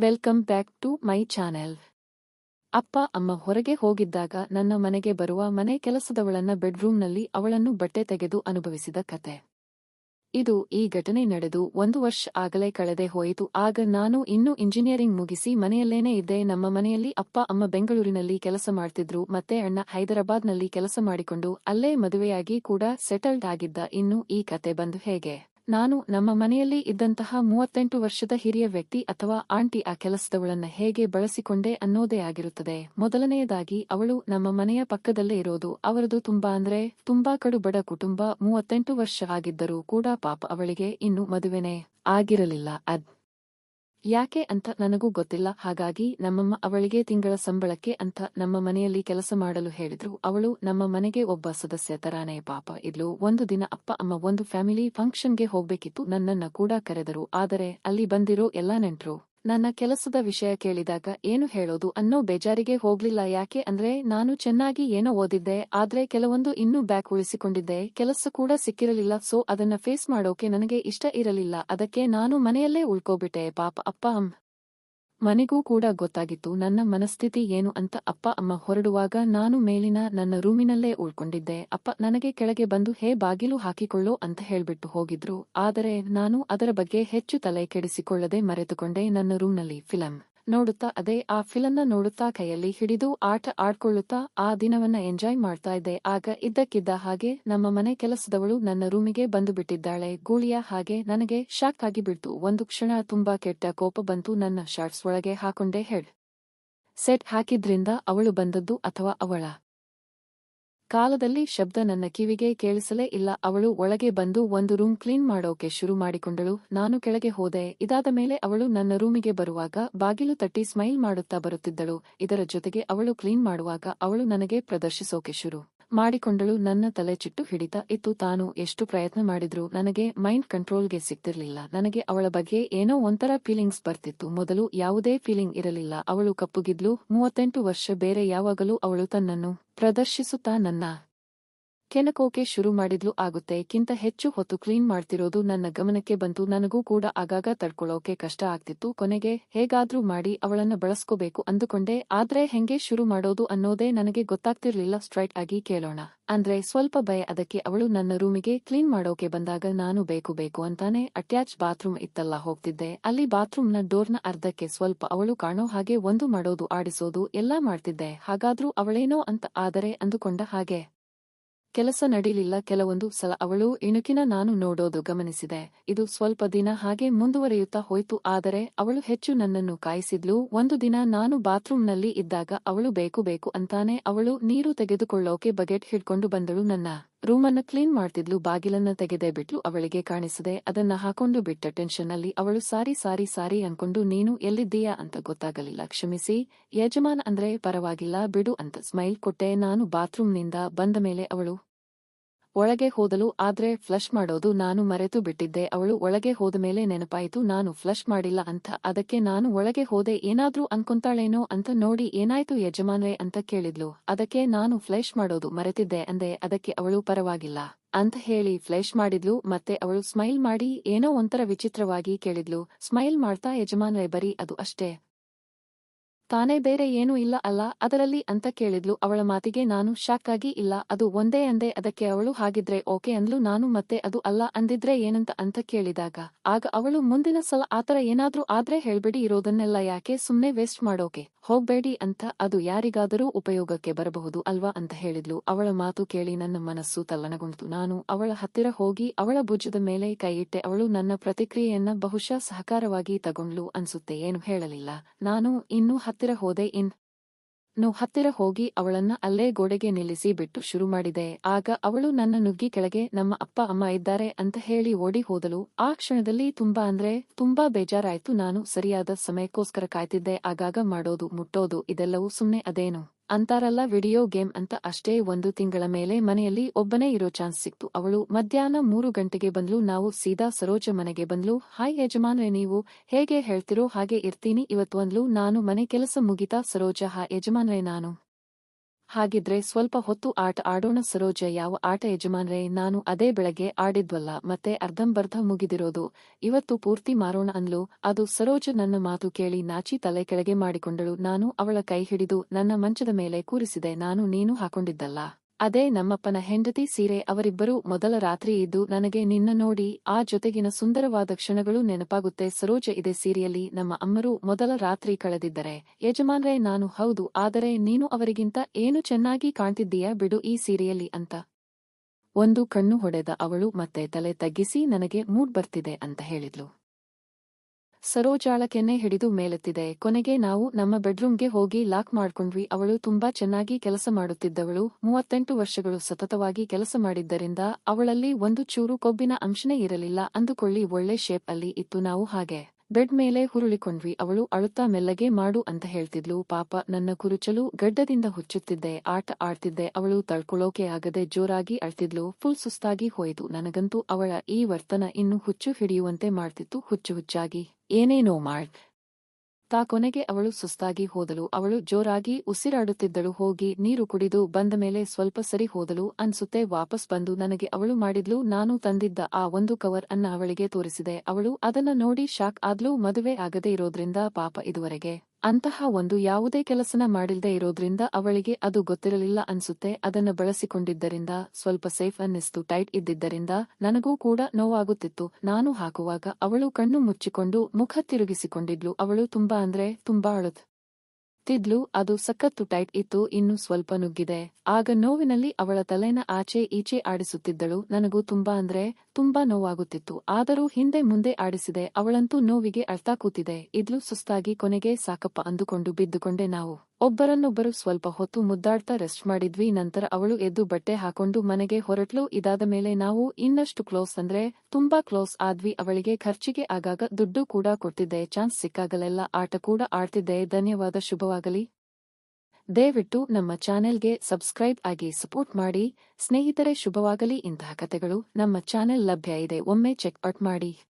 Welcome back to my channel ಅಪ್ಪ, ಅಮ್ಮ ಹೊರಗೆ ಹೋಗಿದ್ದಾಗ ನನ್ನ ಮನೆಗೆ ಬರುವ ಮನೆ ಕೆಲಸದವಳನ್ನ ಬೆಡ್ರೂಮ್ನಲ್ಲಿ ಅವಳನ್ನು ಬಟ್ಟೆ ತೆಗೆದು ಅನುಭವಿಸಿದ ಕತೆ. ಇದು ಈ ಘಟನೆ ನಡೆದು ಒಂದು ವರ್ಷ ಆಗಲೇ ಕಳೆದೆ ಹೋಯಿತು. ಆಗ ನಾನು ಇನ್ನೂ ಇಂಜಿನಿಯರಿಂಗ್ ಮುಗಿಸಿ ಮನೆಯಲ್ಲೇನೇ ಇದ್ದೆ. ನಮ್ಮ ಮನೆಯಲ್ಲಿ ಅಪ್ಪ, ಅಮ್ಮ ಬೆಂಗಳೂರಿನಲ್ಲಿ ಕೆಲಸ ಮಾಡ್ತಿದ್ರು. ಮತ್ತೆ ಅಣ್ಣ ಹೈದರಾಬಾದ್ನಲ್ಲಿ ಕೆಲಸ ಮಾಡಿಕೊಂಡು ಅಲ್ಲೇ ಮದುವೆಯಾಗಿ ಕೂಡ ಸೆಟಲ್ಡ್ ಆಗಿದ್ದ. ಇನ್ನು ಈ ಕತೆ ಬಂದು ಹೇಗೆ? ನಾನು ನಮ್ಮ ಮನೆಯಲ್ಲಿ ಇದ್ದಂತಹ ಮೂವತ್ತೆಂಟು ವರ್ಷದ ಹಿರಿಯ ವ್ಯಕ್ತಿ ಅಥವಾ ಆಂಟಿ ಆ ಕೆಲಸದವಳನ್ನ ಹೇಗೆ ಬಳಸಿಕೊಂಡೆ ಅನ್ನೋದೇ ಆಗಿರುತ್ತದೆ. ಮೊದಲನೆಯದಾಗಿ, ಅವಳು ನಮ್ಮ ಮನೆಯ ಪಕ್ಕದಲ್ಲೇ ಇರೋದು. ಅವರದು ತುಂಬಾ ಅಂದ್ರೆ ತುಂಬಾ ಕಡು ಬಡ ಕುಟುಂಬ, ಮೂವತ್ತೆಂಟು ವರ್ಷ ಆಗಿದ್ದರೂ ಕೂಡ ಪಾಪ ಅವಳಿಗೆ ಇನ್ನು ಮದುವೆನೇ ಆಗಿರಲಿಲ್ಲ. ಅದ್ ಯಾಕೆ ಅಂತ ನನಗೂ ಗೊತ್ತಿಲ್ಲ. ಹಾಗಾಗಿ ನಮ್ಮಮ್ಮ ಅವಳಿಗೆ ತಿಂಗಳ ಸಂಬಳಕ್ಕೆ ಅಂತ ನಮ್ಮ ಮನೆಯಲ್ಲಿ ಕೆಲಸ ಮಾಡಲು ಹೇಳಿದ್ರು. ಅವಳು ನಮ್ಮ ಮನೆಗೆ ಒಬ್ಬ ಸದಸ್ಯ ತರಾನೇ ಪಾಪ. ಇದ್ಲು. ಒಂದು ದಿನ ಅಪ್ಪ, ಅಮ್ಮ ಒಂದು ಫ್ಯಾಮಿಲಿ ಫಂಕ್ಷನ್ಗೆ ಹೋಗ್ಬೇಕಿತ್ತು. ನನ್ನನ್ನ ಕೂಡ ಕರೆದರು. ಆದರೆ ಅಲ್ಲಿ ಬಂದಿರೋ ಎಲ್ಲಾ ನೆಂಟ್ರು ನನ್ನ ಕೆಲಸದ ವಿಷಯ ಕೇಳಿದಾಗ ಏನು ಹೇಳೋದು ಅನ್ನೋ ಬೇಜಾರಿಗೆ ಹೋಗ್ಲಿಲ್ಲ. ಯಾಕೆ ಅಂದ್ರೆ ನಾನು ಚೆನ್ನಾಗಿ ಏನೋ ಓದಿದ್ದೆ, ಆದ್ರೆ ಕೆಲವೊಂದು ಇನ್ನೂ ಬ್ಯಾಕ್ ಉಳಿಸಿಕೊಂಡಿದ್ದೆ, ಕೆಲಸ ಕೂಡ ಸಿಕ್ಕಿರಲಿಲ್ಲ, ಸೊ ಅದನ್ನ ಫೇಸ್ ಮಾಡೋಕೆ ನನಗೆ ಇಷ್ಟ ಇರಲಿಲ್ಲ. ಅದಕ್ಕೆ ನಾನು ಮನೆಯಲ್ಲೇ ಉಳ್ಕೋಬಿಟ್ಟೆ. ಪಾಪ, ಅಪ್ಪ ಅಮ್ಮ ಮನೆಗೂ ಕೂಡ ಗೊತ್ತಾಗಿತ್ತು ನನ್ನ ಮನಸ್ಥಿತಿ ಏನು ಅಂತ ಅಪ್ಪ ಅಮ್ಮ ಹೊರಡುವಾಗ ನಾನು ಮೇಲಿನ ನನ್ನ ರೂಮಿನಲ್ಲೇ ಉಳ್ಕೊಂಡಿದ್ದೆ. ಅಪ್ಪ ನನಗೆ ಕೆಳಗೆ ಬಂದು, ಹೇ ಬಾಗಿಲು ಹಾಕಿಕೊಳ್ಳೋ ಅಂತ ಹೇಳ್ಬಿಟ್ಟು ಹೋಗಿದ್ರು. ಆದರೆ ನಾನು ಅದರ ಬಗ್ಗೆ ಹೆಚ್ಚು ತಲೆ ಕೆಡಿಸಿಕೊಳ್ಳದೆ ಮರೆತುಕೊಂಡೆ ನನ್ನ ರೂಮ್ನಲ್ಲಿ ಫಿಲಂ. ನೋಡುತ್ತಾ ಅದೇ ಆ ಫಿಲನ್ನ ನೋಡುತ್ತಾ ಕೈಯಲ್ಲಿ ಹಿಡಿದು ಆಟ ಆಡ್ಕೊಳ್ಳುತ್ತಾ ಆ ದಿನವನ್ನ ಎಂಜಾಯ್ ಮಾಡ್ತಾ ಇದ್ದೆ. ಆಗ ಇದ್ದಕ್ಕಿದ್ದ ಹಾಗೆ ನಮ್ಮ ಮನೆ ಕೆಲಸದವಳು ನನ್ನ ರೂಮಿಗೆ ಬಂದು ಬಿಟ್ಟಿದ್ದಾಳೆ. ಗೂಳಿಯ ಹಾಗೆ ನನಗೆ ಶಾಕ್ ಆಗಿ ಬಿಡ್ತು. ಒಂದು ಕ್ಷಣ ತುಂಬಾ ಕೆಟ್ಟ ಕೋಪ ಬಂತು. ನನ್ನ ಶಾರ್ಟ್ಸ್ ಒಳಗೆ ಹಾಕೊಂಡೆ ಹೆಡ್. ಸೆಟ್ ಹಾಕಿದ್ರಿಂದ ಅವಳು ಬಂದದ್ದು ಅಥವಾ ಅವಳ ಕಾಲದಲ್ಲಿ ಶಬ್ದ ನನ್ನ ಕಿವಿಗೆ ಕೇಳಿಸಲೇ ಇಲ್ಲ. ಅವಳು ಒಳಗೆ ಬಂದು ಒಂದು ರೂಮ್ ಕ್ಲೀನ್ ಮಾಡೋಕೆ ಶುರು ಮಾಡಿಕೊಂಡಳು. ನಾನು ಕೆಳಗೆ ಹೋದೆ. ಇದಾದ ಮೇಲೆ ಅವಳು ನನ್ನ ರೂಮಿಗೆ ಬರುವಾಗ ಬಾಗಿಲು ತಟ್ಟಿ ಸ್ಮೈಲ್ ಮಾಡುತ್ತಾ ಬರುತ್ತಿದ್ದಳು. ಇದರ ಜೊತೆಗೆ ಅವಳು ಕ್ಲೀನ್ ಮಾಡುವಾಗ ಅವಳು ನನಗೆ ಪ್ರದರ್ಶಿಸೋಕೆ ಶುರು ಮಾಡಿಕೊಂಡಳು, ನನ್ನ ತಲೆ ಚಿಟ್ಟು ಹಿಡಿತ. ಇತ್ತು, ತಾನು ಎಷ್ಟು ಪ್ರಯತ್ನ ಮಾಡಿದ್ರೂ ನನಗೆ ಮೈಂಡ್ ಕಂಟ್ರೋಲ್ಗೆ ಸಿಗ್ತಿರ್ಲಿಲ್ಲ. ನನಗೆ ಅವಳ ಬಗ್ಗೆ ಏನೋ ಒಂಥರ ಫೀಲಿಂಗ್ಸ್ ಬರ್ತಿತ್ತು. ಮೊದಲು ಯಾವುದೇ ಫೀಲಿಂಗ್ ಇರಲಿಲ್ಲ. ಅವಳು ಕಪ್ಪುಗಿದ್ಲು. ಮೂವತ್ತೆಂಟು ವರ್ಷ ಬೇರೆ ಯಾವಾಗಲೂ ಅವಳು ತನ್ನನ್ನು ಪ್ರದರ್ಶಿಸುತ್ತಾ ನನ್ನ ಕೆಣಕೋಕೆ ಶುರು ಮಾಡಿದ್ಲು ಆಗುತ್ತೆ. ಕಿಂತ ಹೆಚ್ಚು ಹೊತ್ತು ಕ್ಲೀನ್ ಮಾಡ್ತಿರೋದು ನನ್ನ ಗಮನಕ್ಕೆ ಬಂತು. ನನಗೂ ಕೂಡ ಆಗಾಗ ತಡ್ಕೊಳ್ಳೋಕೆ ಕಷ್ಟ ಆಗ್ತಿತ್ತು. ಕೊನೆಗೆ ಹೇಗಾದ್ರೂ ಮಾಡಿ ಅವಳನ್ನ ಬಳಸ್ಕೋಬೇಕು ಅಂದುಕೊಂಡೆ. ಆದ್ರೆ ಹೆಂಗೆ ಶುರು ಮಾಡೋದು ಅನ್ನೋದೇ ನನಗೆ ಗೊತ್ತಾಗ್ತಿರ್ಲಿಲ್ಲ. ಸ್ಟ್ರೈಟ್ ಆಗಿ ಕೇಳೋಣ. ಅಂದ್ರೆ ಸ್ವಲ್ಪ ಭಯ ಅದಕ್ಕೆ ಅವಳು ನನ್ನ ರೂಮಿಗೆ ಕ್ಲೀನ್ ಮಾಡೋಕೆ ಬಂದಾಗ ನಾನು ಬೇಕು ಬೇಕು ಅಂತಾನೆ ಅಟ್ಯಾಚ್ ಬಾತ್ರೂಮ್ ಇತ್ತಲ್ಲ ಹೋಗ್ತಿದ್ದೆ. ಅಲ್ಲಿ ಬಾತ್ರೂಮ್ನ ಡೋರ್ನ ಅರ್ಧಕ್ಕೆ ಸ್ವಲ್ಪ ಅವಳು ಕಾಣೋ ಹಾಗೆ ಒಂದು ಮಾಡೋದು ಆಡಿಸೋದು ಎಲ್ಲಾ ಮಾಡ್ತಿದ್ದೆ. ಹಾಗಾದ್ರೂ ಅವಳೇನೋ ಅಂತ ಆದರೆ ಅಂದುಕೊಂಡ ಹಾಗೆ. ಕೆಲಸ ನಡೀಲಿಲ್ಲ. ಕೆಲವೊಂದು ಸಲ ಅವಳು ಇಣುಕಿನ ನಾನು ನೋಡೋದು ಗಮನಿಸಿದೆ. ಇದು ಸ್ವಲ್ಪ ದಿನ ಹಾಗೆ ಮುಂದುವರಿಯುತ್ತಾ ಹೋಯ್ತು. ಆದರೆ ಅವಳು ಹೆಚ್ಚು ನನ್ನನ್ನು ಕಾಯಿಸಿದ್ಲು. ಒಂದು ದಿನ ನಾನು ಬಾತ್ರೂಮ್ನಲ್ಲಿ ಇದ್ದಾಗ ಅವಳು ಬೇಕು ಬೇಕು ಅಂತಾನೆ ಅವಳು ನೀರು ತೆಗೆದುಕೊಳ್ಳೋಕೆ ಬಗೆಟ್ ಹಿಡ್ಕೊಂಡು ಬಂದಳು ನನ್ನ ರೂಮನ್ನ ಕ್ಲೀನ್ ಮಾಡ್ತಿದ್ಲು, ಬಾಗಿಲನ್ನ ತೆಗೆದೇ ಬಿಟ್ಲು, ಅವಳಿಗೆ ಕಾಣಿಸದೆ ಅದನ್ನ ಹಾಕೊಂಡು ಬಿಟ್ಟ ಟೆನ್ಷನ್ನಲ್ಲಿ ಅವಳು, ಸಾರಿ ಸಾರಿ ಸಾರಿ ಅನ್ಕೊಂಡು ನೀನು ಎಲ್ಲಿದ್ದೀಯಾ ಅಂತ ಗೊತ್ತಾಗಲಿಲ್ಲ. ಕ್ಷಮಿಸಿ, ಯಜಮಾನ್ ಅಂದ್ರೆ ಪರವಾಗಿಲ್ಲ, ಬಿಡು ಅಂತ ಸ್ಮೈಲ್ ಕೊಟ್ಟೆ. ನಾನು ಬಾತ್ರೂಮ್ನಿಂದ ಬಂದ ಮೇಲೆ ಅವಳು ಒಳಗೆ ಹೋದಲು, ಆದ್ರೆ ಫ್ಲಶ್ ಮಾಡೋದು ನಾನು ಮರೆತು ಬಿಟ್ಟಿದ್ದೆ. ಅವಳು ಒಳಗೆ ಹೋದ ಮೇಲೆ ನೆನಪಾಯಿತು, ನಾನು ಫ್ಲಶ್ ಮಾಡಿಲ್ಲ ಅಂತ. ಅದಕ್ಕೆ ನಾನು ಒಳಗೆ ಹೋದೆ, ಏನಾದ್ರೂ ಅನ್ಕೊಂತಾಳೇನೋ ಅಂತ ನೋಡಿ ಏನಾಯ್ತು ಯಜಮಾನ್ರೆ ಅಂತ ಕೇಳಿದ್ಲು. ಅದಕ್ಕೆ ನಾನು ಫ್ಲಶ್ ಮಾಡೋದು ಮರೆತಿದ್ದೆ ಅಂದೆ, ಅದಕ್ಕೆ ಅವಳು ಪರವಾಗಿಲ್ಲ ಅಂತ ಹೇಳಿ ಫ್ಲೆಶ್ ಮಾಡಿದ್ಲು. ಮತ್ತೆ ಅವಳು ಸ್ಮೈಲ್ ಮಾಡಿ ಏನೋ ಒಂಥರ ವಿಚಿತ್ರವಾಗಿ ಕೇಳಿದ್ಲು. ಸ್ಮೈಲ್ ಮಾಡ್ತಾ ಯಜಮಾನ್ರೆ ಬರೀ ಅದು ಅಷ್ಟೇ. ತಾನೇ ಬೇರೆ ಏನೂ ಇಲ್ಲ ಅಲ್ಲ, ಅದರಲ್ಲಿ ಅಂತ ಕೇಳಿದ್ಲು. ಅವಳ ಮಾತಿಗೆ ನಾನು ಶಾಕ್ ಆಗಿ ಇಲ್ಲ, ಅದು ಒಂದೇ ಅಂದೆ, ಅದಕ್ಕೆ ಅವಳು ಹಾಗಿದ್ರೆ ಓಕೆ ಅಂದ್ಲು. ನಾನು ಮತ್ತೆ ಅದು ಅಲ್ಲ ಅಂದಿದ್ರೆ ಏನಂತ ಅಂತ ಕೇಳಿದಾಗ, ಆಗ ಅವಳು ಮುಂದಿನ ಸಲ ಆತರ ಏನಾದ್ರೂ ಆದ್ರೆ ಹೇಳ್ಬೇಡಿ ಇರೋದನ್ನೆಲ್ಲ ಯಾಕೆ ಸುಮ್ನೆ ವೇಸ್ಟ್ ಮಾಡೋಕೆ? ಹೋಗ್ಬೇಡಿ ಅಂತ ಅದು ಯಾರಿಗಾದರೂ ಉಪಯೋಗಕ್ಕೆ ಬರಬಹುದು ಅಲ್ವಾ ಅಂತ ಹೇಳಿದ್ಲು. ಅವಳ ಮಾತು ಕೇಳಿ ನನ್ನ ಮನಸ್ಸು ತಲ್ಲಣಗೊಂಡಿತು. ನಾನು ಅವಳ ಹತ್ತಿರ ಹೋಗಿ ಅವಳ ಭುಜದ ಮೇಲೆ ಕೈಯಿಟ್ಟೆ ಅವಳು ನನ್ನ ಪ್ರತಿಕ್ರಿಯೆಯನ್ನ ಬಹುಶಃ ಸಹಕಾರವಾಗಿ ತಗೊಂಡ್ಲು ಅನ್ಸುತ್ತೆ. ಏನು ಹೇಳಲಿಲ್ಲ. ನಾನು ಇನ್ನೂ ಹತ್ತಿರ ಹೋದೆ. ಇನ್ ನು ಹತ್ತಿರ ಹೋಗಿ ಅವಳನ್ನ ಅಲ್ಲೇ ಗೋಡೆಗೆ ನಿಲ್ಲಿಸಿ ಬಿಟ್ಟು ಶುರು ಮಾಡಿದೆ. ಆಗ ಅವಳು ನನ್ನ ನುಗ್ಗಿ ಕೆಳಗೆ ನಮ್ಮ ಅಪ್ಪ, ಅಮ್ಮ ಇದ್ದಾರೆ ಅಂತ ಹೇಳಿ ಓಡಿ ಹೋದಳು. ಆ ಕ್ಷಣದಲ್ಲಿ ತುಂಬಾ ಅಂದ್ರೆ ತುಂಬಾ ಬೇಜಾರಾಯ್ತು. ನಾನು ಸರಿಯಾದ ಸಮಯಕ್ಕೋಸ್ಕರ ಕಾಯ್ತಿದ್ದೆ. ಆಗಾಗ ಮಾಡೋದು, ಮುಟ್ಟೋದು ಇದೆಲ್ಲವೂ ಸುಮ್ನೆ ಅದೇನು. ಅಂತಾರಲ್ಲ ವಿಡಿಯೋ ಗೇಮ್ ಅಂತ ಅಷ್ಟೇ ಒಂದು ತಿಂಗಳ ಮೇಲೆ ಮನೆಯಲ್ಲಿ ಒಬ್ಬನೇ ಇರೋ ಚಾನ್ಸ್ ಸಿಕ್ತು. ಅವಳು ಮಧ್ಯಾಹ್ನ ಮೂರು ಗಂಟೆಗೆ ಬಂದ್ಲು. ನಾವು ಸೀದಾ ಸರೋಜ ಮನೆಗೆ ಬಂದ್ಲು. ಹಾಯ್ ಯಜಮಾನ್ರೆ, ನೀವು ಹೇಗೆ ಹೇಳ್ತಿರೋ ಹಾಗೆ ಇರ್ತೀನಿ. ಇವತ್ತು ಅಂದ್ಲು. ನಾನು ಮನೆ ಕೆಲಸ ಮುಗಿತಾ ಸರೋಜ. ಹಾ ಯಜಮಾನ್ರೆ, ನಾನು ಹಾಗಿದ್ರೆ ಸ್ವಲ್ಪ ಹೊತ್ತು ಆಟ ಆಡೋಣ ಸರೋಜ, ಯಾವ ಆಟ ಯಜಮಾನ್ರೇ, ನಾನು ಅದೇ ಬೆಳಗ್ಗೆ ಆಡಿದ್ವಲ್ಲ, ಮತ್ತೆ ಅರ್ಧಂಬರ್ಧ ಮುಗಿದಿರೋದು, ಇವತ್ತು ಪೂರ್ತಿ ಮಾರೋಣ ಅನ್ಲು ಅದು ಸರೋಜ ನನ್ನ ಮಾತು ಕೇಳಿ ನಾಚಿ ತಲೆ ಕೆಳಗೆ ಮಾಡಿಕೊಂಡಳು, ನಾನು ಅವಳ ಕೈ ಹಿಡಿದು ನನ್ನ ಮಂಚದ ಮೇಲೆ ಕೂರಿಸಿದೆ, ನಾನು ನೀನು ಹಾಕೊಂಡಿದ್ದಲ್ಲ. ಅದೇ ನಮ್ಮಪ್ಪನ ಹೆಂಡತಿ ಸೀರೆ ಅವರಿಬ್ಬರೂ ಮೊದಲ ರಾತ್ರಿ ಇದ್ದು ನನಗೆ ನಿನ್ನ ನೋಡಿ ಆ ಜೊತೆಗಿನ ಸುಂದರವಾದ ಕ್ಷಣಗಳು ನೆನಪಾಗುತ್ತೆ. ಸರೋಜ ಇದೆ ಸೀರೆಯಲ್ಲಿ ನಮ್ಮ ಅಮ್ಮರು ಮೊದಲ ರಾತ್ರಿ ಕಳೆದಿದ್ದರೆ. ಯಜಮಾನ್ರೇ ನಾನು ಹೌದು, ಆದರೆ ನೀನು ಅವರಿಗಿಂತ ಏನು ಚೆನ್ನಾಗಿ ಕಾಣ್ತಿದ್ದೀಯಾ ಬಿಡು ಈ ಸೀರೆಯಲ್ಲಿ ಅಂತ. ಒಂದು ಕಣ್ಣು ಹೊಡೆದ ಅವಳು ಮತ್ತೆ ತಲೆ ತಗ್ಗಿಸಿ ನನಗೆ ಮೂಡ್ ಬರ್ತಿದೆ ಅಂತ ಹೇಳಿದ್ಲು. ಸರೋಜಾಳ ಕೆನ್ನೆ ಹಿಡಿದು ಮೇಲೆತ್ತಿದೆ. ಕೊನೆಗೆ ನಾವು ನಮ್ಮ ಬೆಡ್ರೂಮ್ಗೆ ಹೋಗಿ ಲಾಕ್ ಮಾಡ್ಕೊಂಡ್ವಿ. ಅವಳು ತುಂಬಾ ಚೆನ್ನಾಗಿ ಕೆಲಸ ಮಾಡುತ್ತಿದ್ದವಳು. ಮೂವತ್ತೆಂಟು ವರ್ಷಗಳು ಸತತವಾಗಿ ಕೆಲಸ ಮಾಡಿದ್ದರಿಂದ ಅವಳಲ್ಲಿ ಒಂದು ಚೂರು ಕೊಬ್ಬಿನ ಅಂಶನೇ ಇರಲಿಲ್ಲ. ಅಂದುಕೊಳ್ಳಿ, ಒಳ್ಳೆ ಶೇಪ್ ಅಲ್ಲಿ ಇತ್ತು. ನಾವು ಹಾಗೆ. ಬೆಡ್ ಮೇಲೆ ಹುರುಳಿಕೊಂಡ್ವಿ, ಅವಳು ಅಳುತ್ತಾ ಮೆಲ್ಲಗೆ ಮಾಡು ಅಂತ ಹೇಳ್ತಿದ್ಲು. ಪಾಪ, ನನ್ನ ಕುರುಚಲು ಗಡ್ಡದಿಂದ ಹುಚ್ಚುತ್ತಿದ್ದೆ, ಆಟ ಆಡ್ತಿದ್ದೆ, ಅವಳು ತಳ್ಕೊಳ್ಳೋಕೆ ಆಗದೆ ಜೋರಾಗಿ ಅಳ್ತಿದ್ಲು. ಫುಲ್ ಸುಸ್ತಾಗಿ ಹೋಯಿತು. ನನಗಂತೂ ಅವಳ ಈ ವರ್ತನ ಇನ್ನು ಹುಚ್ಚು ಹಿಡಿಯುವಂತೆ ಮಾಡ್ತಿತ್ತು. ಹುಚ್ಚು ಹುಚ್ಚಾಗಿ, ಏನೇನೋ ಮಾಡ್ ತಾ ಕೊನೆಗೆ ಅವಳು ಸುಸ್ತಾಗಿ ಹೋದಳು. ಅವಳು ಜೋರಾಗಿ ಉಸಿರಾಡುತ್ತಿದ್ದಳು. ಹೋಗಿ ನೀರು ಕುಡಿದು ಬಂದ ಮೇಲೆ ಸ್ವಲ್ಪ ಸರಿ ಹೋದಳು. ಅನ್ಸುತ್ತೆ ವಾಪಸ್ ಬಂದು ನನಗೆ ಅವಳು ಮಾಡಿದ್ಲು. ನಾನು ತಂದಿದ್ದ ಆ ಒಂದು ಕವರ್ ಅನ್ನ ಅವಳಿಗೆ ತೋರಿಸಿದೆ. ಅವಳು ಅದನ್ನ ನೋಡಿ ಶಾಕ್ ಆದ್ಲೂ. ಮದುವೆ ಆಗದೆ ಇರೋದ್ರಿಂದ ಪಾಪ ಇದುವರೆಗೆ. ಅಂತಹ ಒಂದು ಯಾವುದೇ ಕೆಲಸನ ಮಾಡಿಲ್ದೇ ಇರೋದ್ರಿಂದ ಅವಳಿಗೆ ಅದು ಗೊತ್ತಿರಲಿಲ್ಲ ಅನ್ಸುತ್ತೆ. ಅದನ್ನ ಬಳಸಿಕೊಂಡಿದ್ದರಿಂದ, ಸ್ವಲ್ಪ ಸೇಫ್ ಅನ್ನಿಸ್ತು. ಟೈಟ್ ಇದ್ದಿದ್ದರಿಂದ ನನಗೂ ಕೂಡ ನೋವಾಗುತ್ತಿತ್ತು. ನಾನು ಹಾಕುವಾಗ ಅವಳು ಕಣ್ಣು ಮುಚ್ಚಿಕೊಂಡು ಮುಖ ತಿರುಗಿಸಿಕೊಂಡಿದ್ಲು. ಅವಳು ತುಂಬಾ ಅಂದ್ರೆ ತುಂಬಾ ಅಳುತ್. ತಿದ್ಲು, ಅದು ಸಖತ್ತು ಟೈಟ್ ಇತ್ತು, ಇನ್ನು ಸ್ವಲ್ಪ ನುಗ್ಗಿದೆ. ಆಗ ನೋವಿನಲ್ಲಿ ಅವಳ ತಲೆನ ಆಚೆ ಈಚೆ ಆಡಿಸುತ್ತಿದ್ದಳು. ನನಗೂ ತುಂಬಾ ಅಂದ್ರೆ ತುಂಬಾ ನೋವಾಗುತ್ತಿತ್ತು. ಆದರೂ ಹಿಂದೆ ಮುಂದೆ ಆಡಿಸಿದೆ. ಅವಳಂತೂ ನೋವಿಗೆ ಅಳ್ತಾ ಕೂತಿದೆ. ಇದ್ಲು ಸುಸ್ತಾಗಿ ಕೊನೆಗೆ ಸಾಕಪ್ಪ ಅಂದುಕೊಂಡು ಬಿದ್ದುಕೊಂಡೆ ನಾವು. ಒಬ್ಬರನ್ನೊಬ್ಬರು ಸ್ವಲ್ಪ ಹೊತ್ತು ಮುದ್ದಾಡ್ತಾ ರೆಸ್ಟ್ ಮಾಡಿದ್ವಿ, ನಂತರ ಅವಳು ಎದ್ದು ಬಟ್ಟೆ ಹಾಕೊಂಡು ಮನೆಗೆ ಹೊರಟ್ಲು. ಇದಾದ ಮೇಲೆ ನಾವು ಇನ್ನಷ್ಟು ಕ್ಲೋಸ್ ಅಂದ್ರೆ ತುಂಬಾ ಕ್ಲೋಸ್ ಆದ್ವಿ. ಅವಳಿಗೆ ಖರ್ಚಿಗೆ ಆಗಾಗ ದುಡ್ಡು ಕೂಡ ಕೊಡ್ತಿದ್ದೆ, ಚಾನ್ಸ್ ಸಿಕ್ಕಾಗಲೆಲ್ಲ ಆಟ ಕೂಡ ಆಡ್ತಿದ್ದೆ. ಧನ್ಯವಾದ, ಶುಭವಾಗಲಿ. ದಯವಿಟ್ಟು ನಮ್ಮ ಚಾನೆಲ್ಗೆ ಸಬ್ಸ್ಕ್ರೈಬ್ ಆಗಿ ಸಪೋರ್ಟ್ ಮಾಡಿ. ಸ್ನೇಹಿತರೆ, ಶುಭವಾಗಲಿ. ಇಂತಹ ಕಥೆಗಳು ನಮ್ಮ ಚಾನೆಲ್ ಲಭ್ಯ ಇದೆ. ಒಮ್ಮೆ ಚೆಕ್ ಔಟ್ ಮಾಡಿ.